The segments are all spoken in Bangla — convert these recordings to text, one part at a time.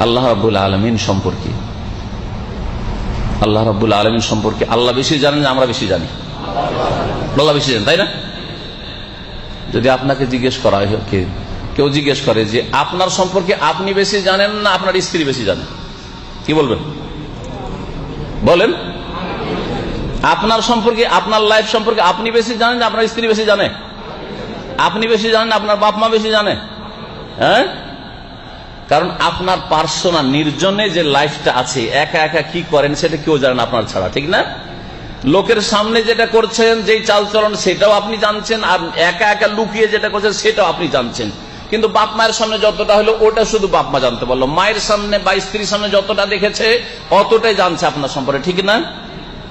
আল্লাহ রাবুল আলমিন সম্পর্কে। আল্লাহ রাবুল আলমিন সম্পর্কে আল্লাহ বেশি জানেন আমরা বেশি জানি। আল্লাহ বেশি জানেন, তাই না? যদি আপনাকে জিজ্ঞেস করা হয় কেউ জিজ্ঞেস করে যে আপনার সম্পর্কে আপনি বেশি জানেন না আপনার স্ত্রী বেশি জানেন কি বলবেন? বলেন। আপনার সম্পর্কে, আপনার লাইফ সম্পর্কে আপনি বেশি জানেন আপনার স্ত্রী বেশি জানে? আপনি বেশি জানেন আপনার বাপ মা বেশি জানে? হ্যাঁ? কারণ আপনার পার্সোনাল নির্জনে যে লাইফটা আছে, একা একা কি করেন সেটা কেউ জানেন আপনার ছাড়া, ঠিক না? লোকের সামনে যেটা করছেন, যেই চালচলন, সেটাও আপনি জানছেন, আর একা একা লুকিয়ে যেটা করছেন, সেটাও আপনি জানছেন। কিন্তু বাপ মায়ের সামনে যতটা হলো, ওটা শুধু বাপ মা জানতে পারল। মায়ের সামনে বা স্ত্রীর সামনে যতটা দেখেছে, অতটাই জানছে আপনার সম্পর্কে, ঠিক না?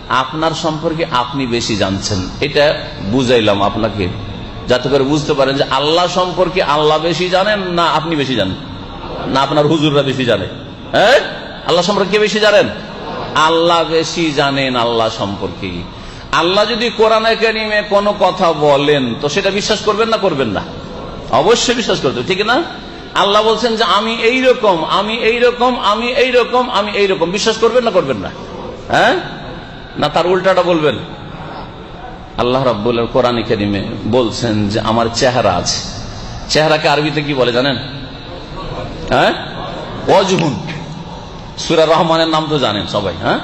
আপনার সম্পর্কে আপনি বেশি জানছেন। এটা বুঝাইলাম আপনাকে, যাতে করে বুঝতে পারেন যে আল্লাহ সম্পর্কে আল্লাহ বেশি জানেন না আপনি বেশি জানেন। না আপনার হুজুররা বেশি জানে। হ্যাঁ? আল্লাহ সম্পর্কে বেশি জানেন? আল্লাহ বেশি জানেন আল্লাহ সম্পর্কে। আল্লাহ যদি কোরআন কারিমে কোনো কথা বলেন, তো সেটা বিশ্বাস করবেন না করবেন না? অবশ্যই বিশ্বাস করতে ঠিক না? আল্লাহ বলছেন যে, আমি এই রকম আমি এই রকম আমি এই রকম আমি এই রকম বিশ্বাস করবেন না করবেন না? হ্যাঁ? না, তার উল্টাটা বলবেন। আল্লাহ রাব্বুল কোরআন কারিমে বলছেন যে, আমার চেহারা আছে। চেহারাকে আরবিতে কি বলে জানেন? হ্যাঁ? অজহুন সুরা রহমানের নাম তো জানেন সবাই হ্যাঁ?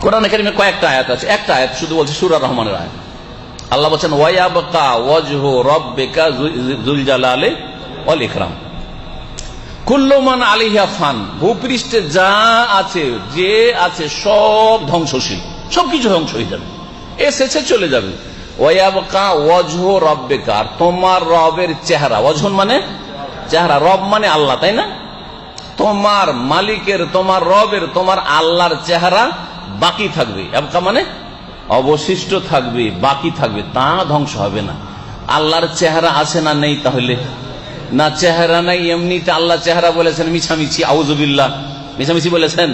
কোরআন একাডেমি কয়েকটা আয়াত আছে। একটা আয়াত শুধু বলছে সুরা রহমানের আয়াত। আল্লাহ বলছেন ওয়াবকা ওয়াজহ কুল্লমান আলিহা ফান, ভূপৃষ্ঠে যা আছে, যে আছে সব ধ্বংসশীল। সবকিছু ধ্বংস হয়ে যাবে। এসেছে চলে যাবে। ওয়াবকা ওয়াজহ রব্বিকা। আর তোমার রবের চেহারা, ওয়াজহন মানে চেহারা, রব মানে আল্লাহ, তাই না? তোমার মালিকের, তোমার রবের, তোমার আল্লাহর চেহারা বাকি থাকবে। এবকা মানে অবশিষ্ট থাকবে, বাকি থাকবে, তা ধ্বংস হবে না। আল্লাহর চেহারা আছে না নেই তাহলে? না চেহারা নাই, এমনিতে আল্লাহ চেহারা বলেছেন, মিছামিছি আউজবিল্লাহ মিছামিছি বলেছেন?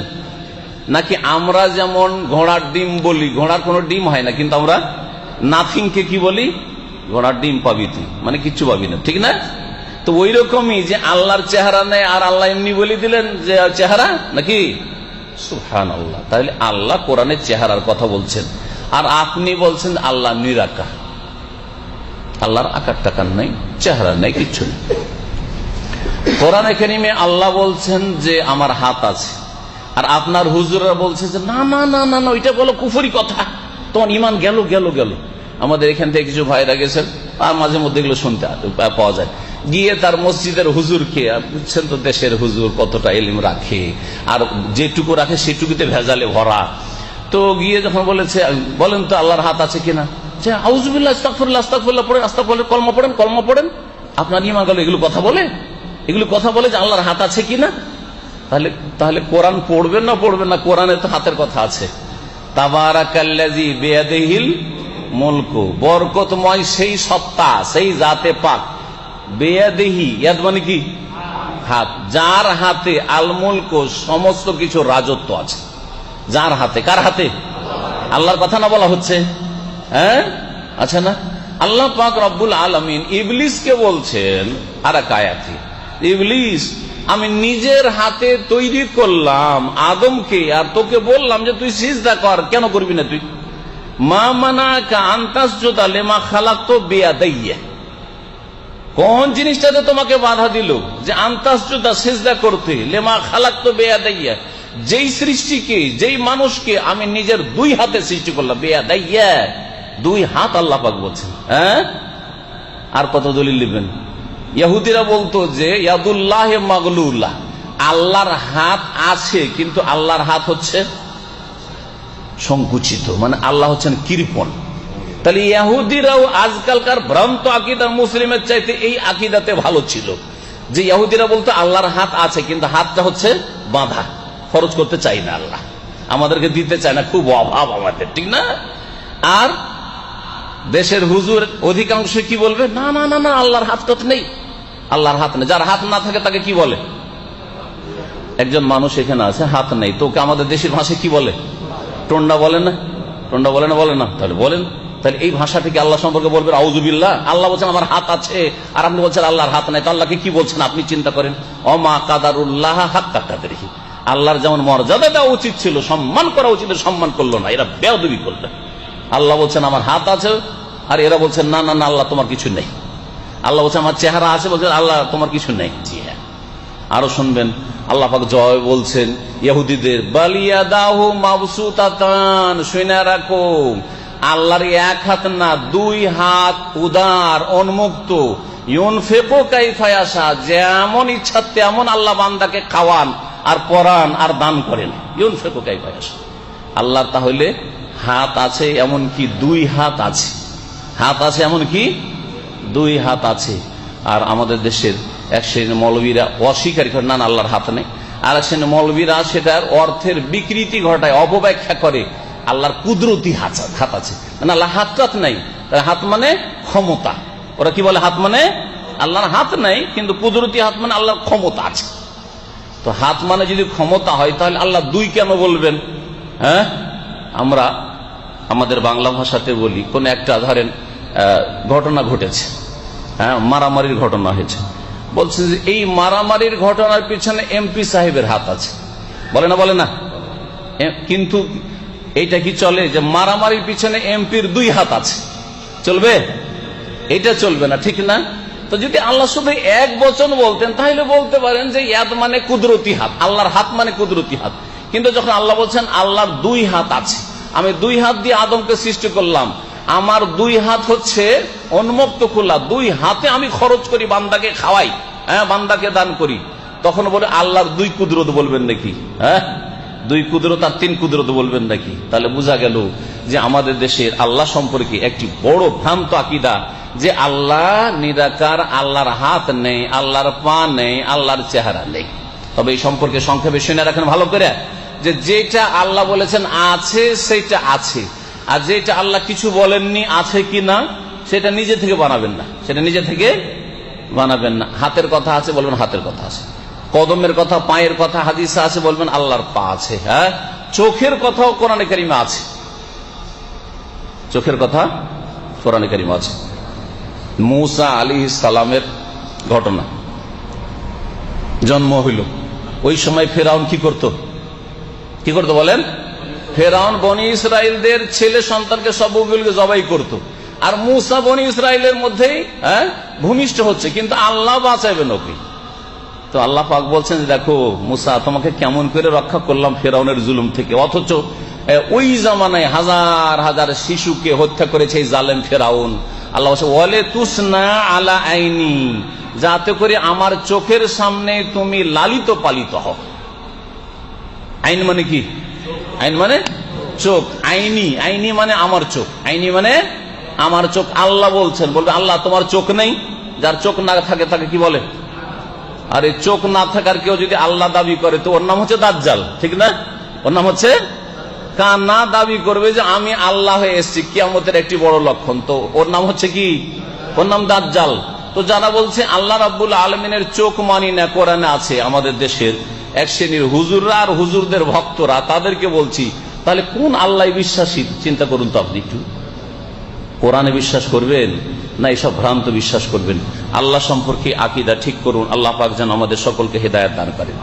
নাকি আমরা যেমন ঘোড়ার ডিম বলি, ঘোড়ার কোনো ডিম হয় না, কিন্তু আমরা নাথিংকে কি বলি? ঘোড়ার ডিম পাবি তুই। মানে কিচ্ছু পাবি না, ঠিক না? তো ওই রকমই যে আল্লাহর চেহারা নেই আর আল্লাহ এমনি বলে দিলেন যে, চেহারা নাকি? সুহান আল্লাহ তাহলে আল্লাহ কোরআনের চেহারার কথা বলছেন। আর আপনি বলছেন আল্লাহ নিরাকার। আল্লাহর আকার টাকার নেই? চেহারা নেই, কিচ্ছু নেই। কোরআন এখানে আল্লাহ বলছেন যে, আমার হাত আছে। আর আপনার হুজুরা বলছে যে, না না না না না, ওইটা বলো, কুফুরি কথা। তোমার ইমান গেল গেল গেল। আমাদের এখান থেকে কিছু ভাইরা গেছেন, আর মাঝে মধ্যে এগুলো শুনতে পাওয়া যায়। গিয়ে তার মসজিদের হুজুরকে বুঝছেন তো দেশের হুজুর কতটা এলিম রাখে? আর যেটুকু রাখে সেটুকুতে ভেজালে ভরা। তো গিয়ে যখন বলেছে, বলেন তো আল্লাহর হাত আছে কিনা? আস্তাকফুল্লাহ কলমা পড়েন পড়েন। আপনার এগুলো কথা বলে? এগুলো কথা বলে যে হাত আছে তাহলে তাহলে কোরআন পড়বেন না পড়বেন না? তো হাতের কথা আছে। বরকতময় সেই সত্তা, সেই জাতে পাক। মানে কি? হাত। যার হাতে আলমুলক সমস্ত কিছু রাজত্ব আছে। যার হাতে, কার হাতে? আল্লাহর কথা না বলা হচ্ছে? হ্যাঁ? আচ্ছা না? আল্লাহ পাক রব্বুল আলমিন ইবলিসকে বলছেন আর ইবলিস, আমি নিজের হাতে তৈরি করলাম আদমকে, আর তোকে বললাম যে তুই সিজদা কর। কেন করবি না তুই? মা মানা আন্তাস জোতা লেমা খালাক তো বেয়া কোন জিনিসটাতে তোমাকে বাধা দিল? যে আন্তাস জোতা সিজদা করতে। লেমা খালাক তো বেয়া দাইয়া যেই সৃষ্টিকে, যেই মানুষকে আমি নিজের দুই হাতে সৃষ্টি করলাম বেয়া দাইয়া দুই হাত আল্লাহ পাক বলছেন। হ্যাঁ? আর কত দলিল লিখবেন ইহুদিরা বলতো যে, ইয়াদুল্লাহ মাগলুল্লাহ আল্লাহর হাত আছে, কিন্তু আল্লাহর হাত হচ্ছে সংকুচিত। মানে আল্লাহ হচ্ছেন কৃপন তাহলে ইয়াহুদিরাও আজকালকার ভ্রান্ত আকিদার মুসলিমের চাইতে এই আকিদাতে ভালো ছিল। যে ইয়াহুদিরা বলতো, আল্লাহর হাত আছে, কিন্তু হাতটা হচ্ছে বাঁধা। খরচ করতে চাই না আল্লাহ। আমাদেরকে দিতে চায় না, খুব অভাব আমাদের, ঠিক না? আর দেশের হুজুর অধিকাংশ কি বলবে, না না না না, আল্লাহর হাত টাত নেই। আল্লাহর হাত নেই। যার হাত না থাকে, তাকে কি বলে? একজন মানুষ এখানে আছে, হাত নেই। তোকে আমাদের দেশের ভাষায় কি বলে? টন্ডা বলে না? টন্ডা বলে না বলে না। তাহলে বলেন। তাহলে এই ভাষাটিকে আল্লাহ সম্পর্কে বলবেন আউজুবিল্লাহ আল্লাহ বলছেন, আমার হাত আছে। আর আপনি বলছেন, আল্লাহর হাত নাই। তো আল্লাহকে কি বলছেন? আপনি চিন্তা করেন, অমা কাদারুল্লাহ হাত কাকাদেরহি আল্লাহর যেমন মর্যাদা দেওয়া উচিত ছিল, সম্মান করা উচিত সম্মান করল না। এরা বেয়াদবি করলেন আল্লাহ বলছেন, আমার হাত আছে। আর এরা বলছেন, না না না, আল্লাহ তোমার কিছু নেই। আল্লাহ বলছেন, আমার চেহারা আছে? বলছেন, আল্লাহ তোমার কিছু নেই। জি হ্যাঁ। আরও শুনবেন, আল্লাহ পাক জয় বলছেন ইহুদিদের বালিয়া দাহ মাবসুতাতান। শুনে রাখো। আল্লাহর এক হাত না দুই হাত উদার উন্মুক্ত। ইউন ফেকো কাইফায়াসা যেমন ইচ্ছা তেমন আল্লাহ বান্দাকে খাওয়ান আর পরান আর দান করেন। ইউন ফেকো কাইফায়াসা আল্লাহর তাহলে হাত আছে এমন কি দুই হাত আছে। হাত আছে এমন কি দুই হাত আছে। আর আমাদের দেশের এক শ্রেণির মৌলবীরা অস্বীকার করে না, আল্লাহর হাত নেই। আর এক শ্রেণির মৌলবীরা সেটার অর্থের বিকৃতি ঘটায় অপব্যাখ্যা করে। আল্লাহর কুদরতি হাত আছে না আল্লাহ হাত টাত নাই হাত মানে ক্ষমতা। ওরা কি বলে হাত মানে? আল্লাহর হাত নাই, কিন্তু কুদরতি হাত মানে আল্লাহর ক্ষমতা আছে। তো হাত মানে যদি ক্ষমতা হয়, তাহলে আল্লাহ দুই কেন বলবেন? হ্যাঁ? আমরা আমাদের বাংলা ভাষাতে বলি, কোন একটা ধরেন ঘটনা ঘটেছে। হ্যাঁ মারামারির ঘটনা হয়েছে। বলছে যে এই মারামারির ঘটনার পিছনে এমপি সাহেবের হাত আছে। বলে না বলে না। কিন্তু এইটা কি চলে? যে মারামারির পিছনে এমপির দুই হাত আছে। চলবে? এটা চলবে না, ঠিক না? তো যদি আল্লাহ শুধু এক বচন বলতেন, তাহলে বলতে পারেন যে ইয়াদ মানে কুদরতি হাত, আল্লাহর হাত মানে কুদরতি হাত। কিন্তু যখন আল্লাহ বলছেন, আল্লাহর দুই হাত আছে, আমি দুই হাত দিয়ে আদমকে সৃষ্টি করলাম, আমার দুই হাত হচ্ছে উন্মুক্ত খোলা, দুই হাতে আমি খরচ করি বান্দাকে খাওয়াই হ্যাঁ বান্দাকে দান করি। তখন বলে, আল্লাহর দুই কুদরত বলবেন নাকি? হ্যাঁ? দুই কুদরত আর তিন কুদরত বলবেন নাকি? তাহলে বোঝা গেল যে আমাদের দেশের আল্লাহ সম্পর্কে একটি বড় ভ্রান্ত আকিদা যে আল্লাহ নিরাকার, আল্লাহর হাত নেই, আল্লাহর পা নেই, আল্লাহর চেহারা নেই। তবে এই সম্পর্কে সংক্ষেপে শুনে রাখেন ভালো করে যে যেটা আল্লাহ বলেছেন আছে, সেটা আছে। আর যেটা আল্লাহ কিছু বলেননি আছে কি না, সেটা নিজে থেকে বানাবেন না। সেটা নিজে থেকে বানাবেন না। হাতের কথা আছে, বলবেন হাতের কথা আছে। কদমের কথা, পায়ের কথা, হাদিসে আছে, বলবেন আল্লাহর পা আছে হ্যাঁ? চোখের কথাও কোরআনে কারিমা আছে। চোখের কথা কোরআনে কারিমা আছে। মৌসা আলী সালামের ঘটনা। জন্ম হইল। ওই সময় ফেরাউন কি করত? কি করতো বলেন? ফেরাউন বনি ইসরায়েলদের ছেলে সন্তানকে সব ববিলকে জবাই করত। আর মুসা বনি ইসরায়েলের মধ্যেই হ্যাঁ ভূমিষ্ঠ হচ্ছে, কিন্তু আল্লাহ বাঁচাইবেন ওকে। তো আল্লাহ পাক বলছেন দেখো, মুসা, তোমাকে কেমন করে রক্ষা করলাম ফেরাউনের জুলুম থেকে। অথচ ওই জামানায় হাজার হাজার শিশুকে হত্যা করেছে এই জালেম ফেরাউন। আল্লাহ ওয়ালে তুসনা আলা আইনি, যাতে করে আমার চোখের সামনে তুমি লালিত পালিত হও। আইন মানে কি? আইন মানে চোখ। আইনি আইনি মানে আমার চোখ। আইনি মানে আমার চোখ। আল্লাহ বলছেন, বলবে, আল্লাহ, তোমার চোখ নেই। যার চোখ না থাকে, তাকে কি বলে? আর এই চোখ না থাকার কেউ যদি আল্লাহ দাবি করে, তো ওর নাম হচ্ছে দাজ্জাল, ঠিক না? ওর নাম হচ্ছে কানা দাবি করবে যে আমি আল্লাহ হয়ে এসেছি, কিয়ামতের একটি বড় লক্ষণ। তো ওর নাম হচ্ছে কি? ওর নাম দাজ্জাল। তো যারা বলছে, আল্লাহ রাব্বুল আলমিনের চোখ মানি না, কোরআনে আছে আমাদের দেশের এক শ্রেণির হুজুররা আর হুজুরদের ভক্তরা, তাদেরকে বলছি, তাহলে কোন আল্লাহ বিশ্বাসী? চিন্তা করুন তো আপনি একটু। কোরআনে বিশ্বাস করবেন না এসব ভ্রান্ত বিশ্বাস করবেন? আল্লাহ সম্পর্কে আকিদা ঠিক করুন আল্লাহ পাক যেন আমাদের সকলকে হেদায়ত দান করেন।